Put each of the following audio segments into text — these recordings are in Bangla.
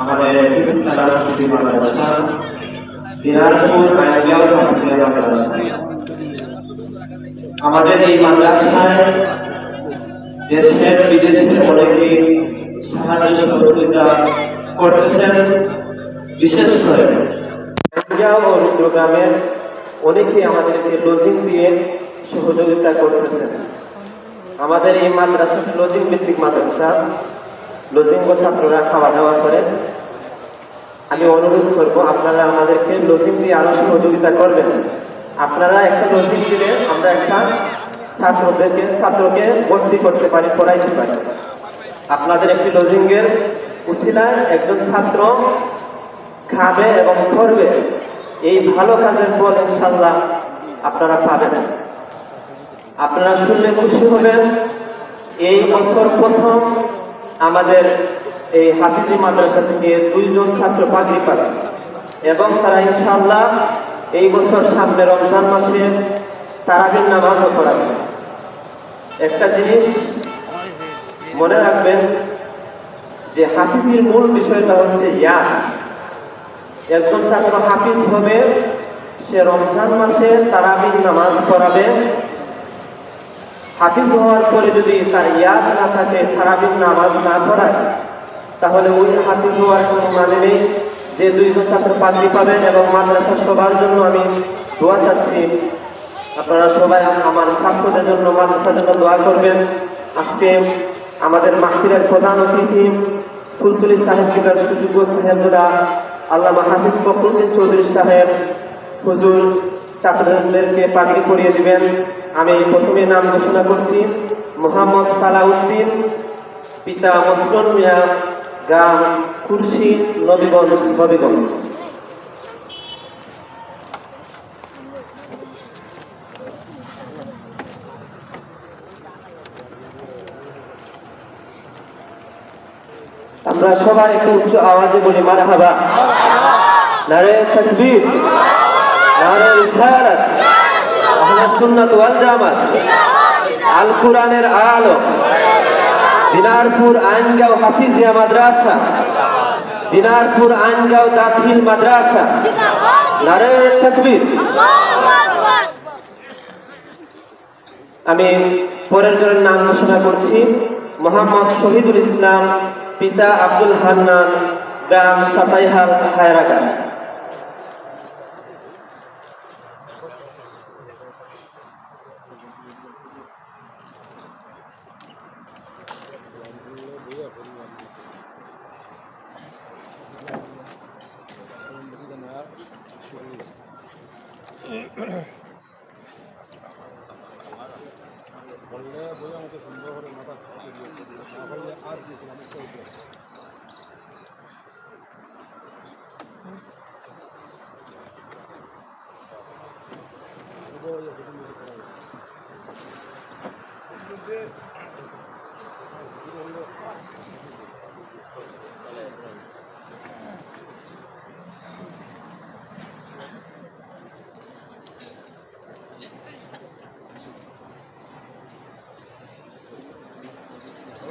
আমাদের ইসলাম হাফিজি মাদ্রাসা দিনাজপুর আইনগাঁও হাফিজিয়া মাদ্রাসা। আমাদের এই মাদ্রাসায় দেশের বিদেশের অনেকে সাহায্য সহযোগিতা করতেছেন, বিশেষ করে ও রুদ্রগ্রামের অনেকে আমাদেরকে লজিং দিয়ে সহযোগিতা করতেছেন। আমাদের এই মাদ্রাসা লজিং ভিত্তিক মাদ্রাসা। ও ছাত্ররা খাওয়া দাওয়া করে। আমি অনুরোধ করব, আপনারা আমাদেরকে লজিং দিয়ে আরও সহযোগিতা করবেন। আপনারা একটা লজিং দিলে আমরা একটা ছাত্রদেরকে, ছাত্রকে ভর্তি করতে পারি, পড়াইতে পারি। আপনাদের একটি লজিংয়ের উসিলায় একজন ছাত্র খাবে এবং করবে এই ভালো কাজের ফল ইনশাল্লাহ আপনারা পাবেন। আপনারা শুনলে খুশি হবেন। এই বছর প্রথম আমাদের এই হাফিজি মাদ্রাসা থেকে দুইজন ছাত্র পাগড়ি পাবে। এবং তারা ইনশাআল্লাহ এই বছর সামনে রমজান মাসে তারাবির নামাজও করাবে একটা জিনিস মনে রাখবেন যে হাফিজির মূল বিষয়টা হচ্ছে ইয়া একজন ছাত্র হাফিজ হবে, সে রমজান মাসে তারাবির নামাজ পড়াবে। হাফিজ হওয়ার পরে যদি তার ইয়াদ না থাকে, তারাবির নামাজ না পড়ায়, তাহলে ওই হাফিজ হওয়ার কোনো মানে নেই যে দুইজন ছাত্র পাগড়ি পাবেন এবং মাদ্রাসা সবার জন্য আমি দোয়া চাচ্ছি। আপনারা সবাই আমার ছাত্রদের জন্য মাদ্রাসার জন্য দোয়া করবেন। আজকে আমাদের মাহফিলের প্রধান অতিথি ফুলতুলি সাহেব কিলার সুযোগ্য সাহেবরা আল্লামা হাফিজ ফখরুদ্দিন চৌধুরী সাহেব, হুজুর, ছাত্রদেরকে পাগড়ি পরিয়ে দিবেন। আমি প্রথমে নাম ঘোষণা করছি মোহাম্মদ সালাউদ্দিন, পিতা মসরুন মিয়া, গ্রাম কুরশি, নবীগঞ্জ নবীগঞ্জ আমরা সবাই একটু উচ্চ আওয়াজে বলি, মারহাবা। নারে তাকবীর। নারে রিসালাত। আল আলো। দিনারপুর আইনগাঁও হাফিজিয়া মাদ্রাসা। দিনারপুর আইনগাঁও দাখিল মাদ্রাসা। নারে তাকবীর। আমি পরের জনের নাম ঘোষণা করছি। মোহাম্মদ শহীদুল ইসলাম, পিতা আব্দুল হান্নান, গ্রাম সাতাইহাল হায়রাকা বললে বই আমাকে সুন্দর করে মাথা না বললে আর কিছু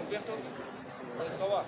Roberto, Roberto,